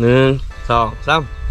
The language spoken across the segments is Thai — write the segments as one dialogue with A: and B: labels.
A: หนึ่งสองสาม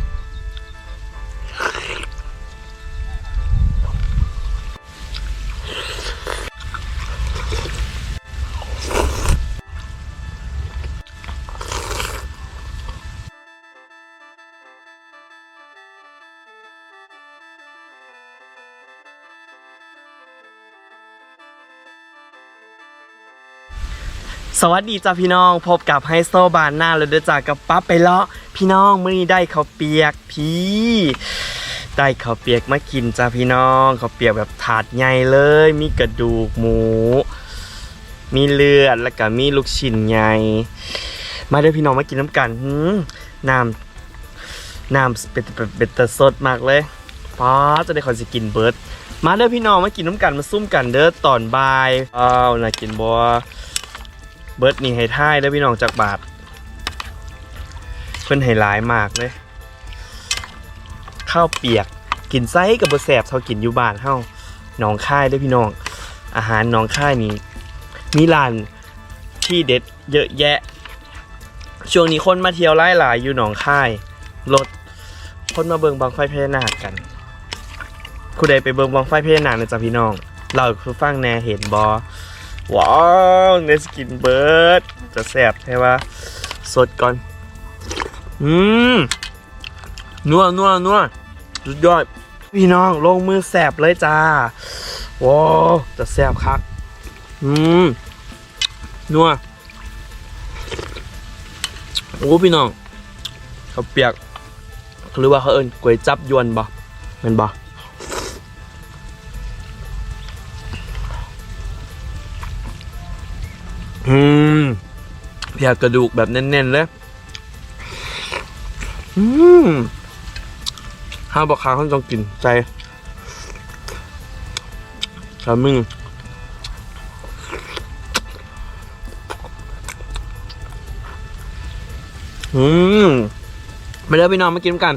A: สวัสดีจ้าพี่น้องพบกับไฮโซบานหน้าเลยเด้อจากกับปั๊บไปเลาะพี่น้องมื้อนี้ได้ข้าวเปียกพี่ได้ข้าวเปียกมากินจ้าพี่น้องข้าวเปียกแบบถาดใหญ่เลย มีกระดูกหมู มีเลือดแล้วก็มีลูกชิ้นใหญ่มาเด้อพี่น้องมากินน้ำกันหืมน้ำน้ำเป็นเป็นเป็นตะสดมากเลยป้าจะได้ขอสิกินเบิร์ดมาเด้อพี่น้องมากินน้ำกันมาซุ่มกันเด้อตอนบ่ายอ้าวน่ากินบัว เบิร์ดนี่ให้ท่ายได้พี่น้องจากบาท เพิ่นให้หลายมากเลยข้าวเปียกกินไส้กับบแสบเท่ากินอยู่บ้านเฮาหนองค่ายได้พี่น้อง อาหารหนองค่ายนี่มีร้านที่เด็ดเยอะแยะ ช่วงนี้คนมาเที่ยวไล่หลายอยู่หนองค่ายรถคนมาเบิงบางไฟพญานาคกันคุณใดไปเบิงบางไฟพญานาคนะจ๊ะพี่น้อง เราคือฟังแน่เห็นบอ ว้าวเนสกินเบิร์ดจะแสบใช่ปะสดก่อน อืมนัวนัวนัวสุดยอด พี่น้องลงมือแสบเลยจ้าว้าวจะแสบคักอืมนัวโอ้พี่น้องเขาเปียกหรือว่าเขาเอิ้นก๋วยจับยวนบ่แมันบ่ พียกระดูกแบบแน่นๆเลยอืมห้าบอกค้าเขาต้องกินใจสามึงอืมไปเด้อพี่น้องมากินกัน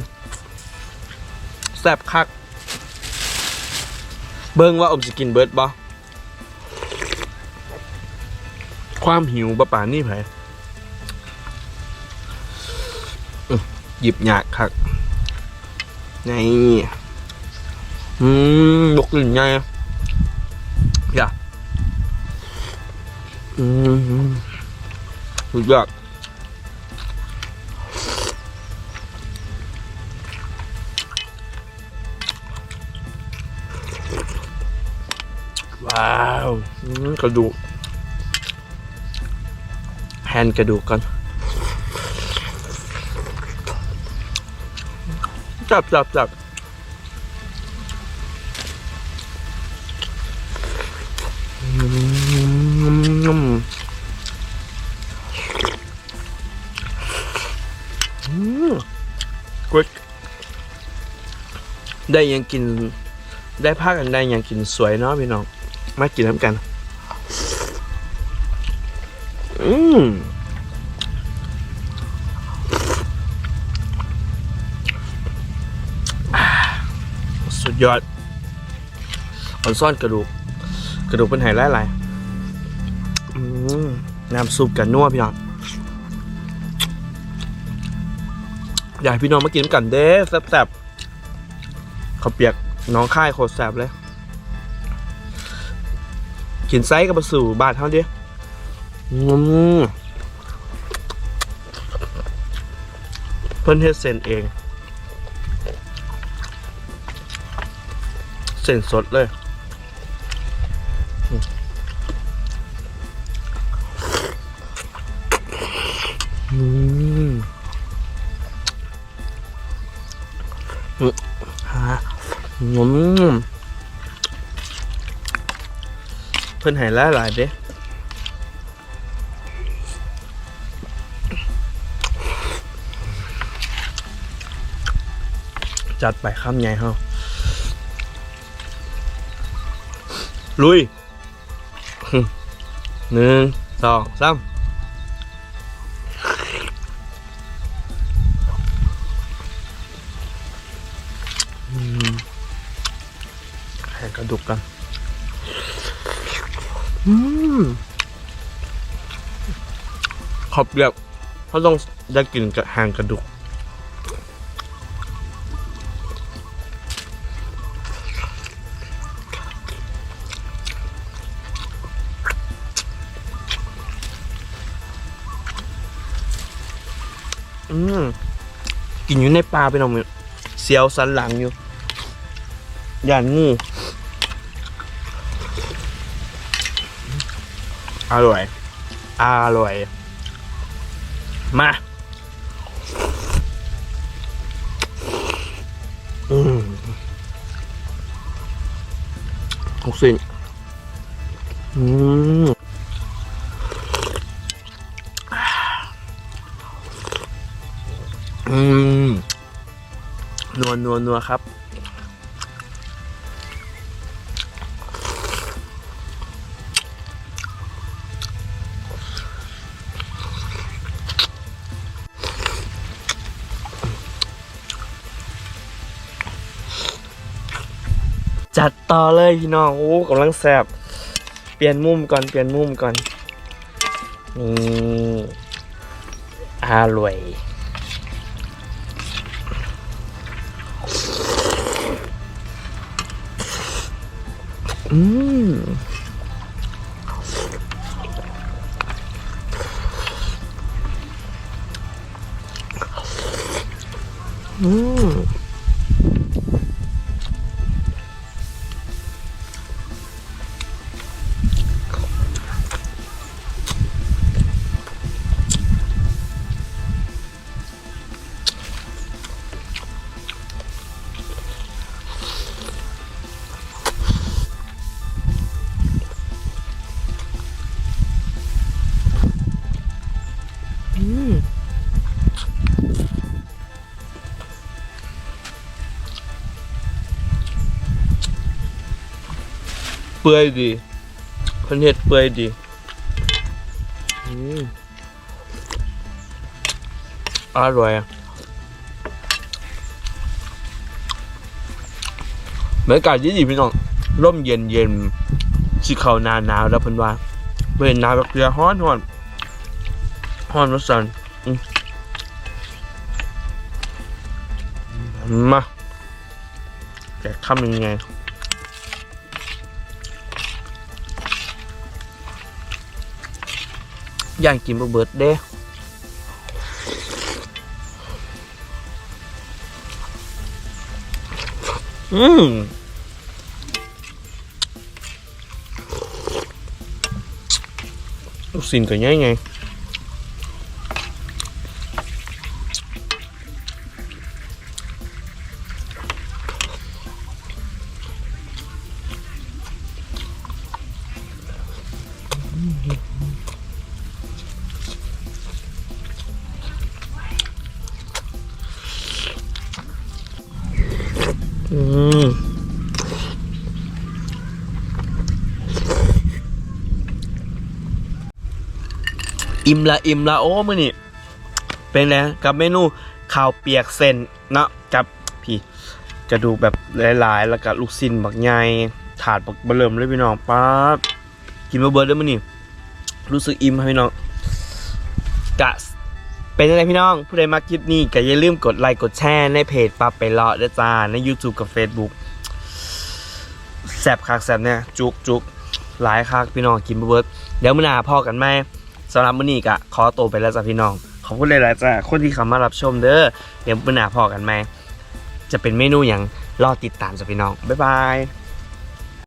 A: แซ่บคัก เบิ่งว่าอมจะกินเบิร์ดบ่ความหิวปะป่านนี่ไผ หยิบยากครับนี่อืมบกลิ่นไงอย่าอืมสุดยอดว้าวกระดูกแฮนกระดูกก่อน จับจับจับอืมอืมกดได้ยังกิน ได้พักกันได้ยังกินสวยเนาะพี่น้อง มากินน้ำกัน อืม สุดยอดอ่อนซ่อนกระดูก กระดูกเป็นไหหลายหลายๆอืมน้ำซุปกันนัวพี่น้องอยากพี่น้องมากินกันเด้แซ่บๆเขาเปียกน้องค่ายโคตรแซ่บเลย กินไซส์กับบะสู่บาทเท่าเดียวอืมเพิ่นเฮ็ดเส้นเอง เส้นสดเลยอืมอืมฮะอืมเพิ่นห้หลาหลายเด้จัดไปข้ามใหญ่เฮา ลุยหนึ่งสองสามอืมให้กระดูกกันขอบเรียบเขาต้องได้กลิ่นกับหางกระดูก อืมกินอยู่ในปลาไปหน่อยเสียวสันหลังอยู่ย่านงูอร่อย อร่อย มาอืมหกสิบอืม อืมนัวนัวนัวครับ จัดต่อเลยพี่น้องโอ้กำลังแซ่บเปลี่ยนมุมก่อนเปลี่ยนมุมก่อนนี่อร่อย อื เปื่อยดีเพิ่นเฮ็ดเปื่อยดีอืมอร่อยอะบรรยากาศดีๆพี่น้องร่มเย็นเย็นๆสิเข้าหนาหนาวแล้วเพิ่นว่าเพิ่นหนาวแบบเกลือฮ้อนฮ้อนฮ้อนว่าซั่นอืมมาแกะคำยังไง ย่างกินบ่เบิดเด้อืมลูกสินก็ง่ายไง อืมอิ่มละอิ่มละโอ้มื่อนี่เป็นไงกับเมนูข้าวเปียกเส้นนะกับพี่กระดูกแบบหลายๆ แล้วก็ลูกชิ้นบักใหญ่ถาดบักเริ่มเลยพี่น้องป๊าบกินมาเบิร์ดแล้วมื่อนี่รู้สึกอิ่มพี่น้องกะ เป็นยังไงพี่น้องผู้ใดมาคลิปนี้ก็อย่าลืมกดไลค์กดแชร์ในเพจปับไปเลาะด้วยจ้าใน YouTube กับ Facebook แซบคักแซบเนี่ยจุกจุกหลายคักพี่น้องกินบเบิร์ดเดี๋ยวมื้อหน้าพอกันไหมสำหรับมื้อนี้ก็ขอตัวไปแล้วจ้าพี่น้อง ขอบคุณหลายๆจ้าคนที่เข้ามารับชมเด้อเดี๋ยวมื้อหน้าพอกันไหมจะเป็นเมนูอย่างรอติดตามจ้าพี่น้องบ๊ายบาย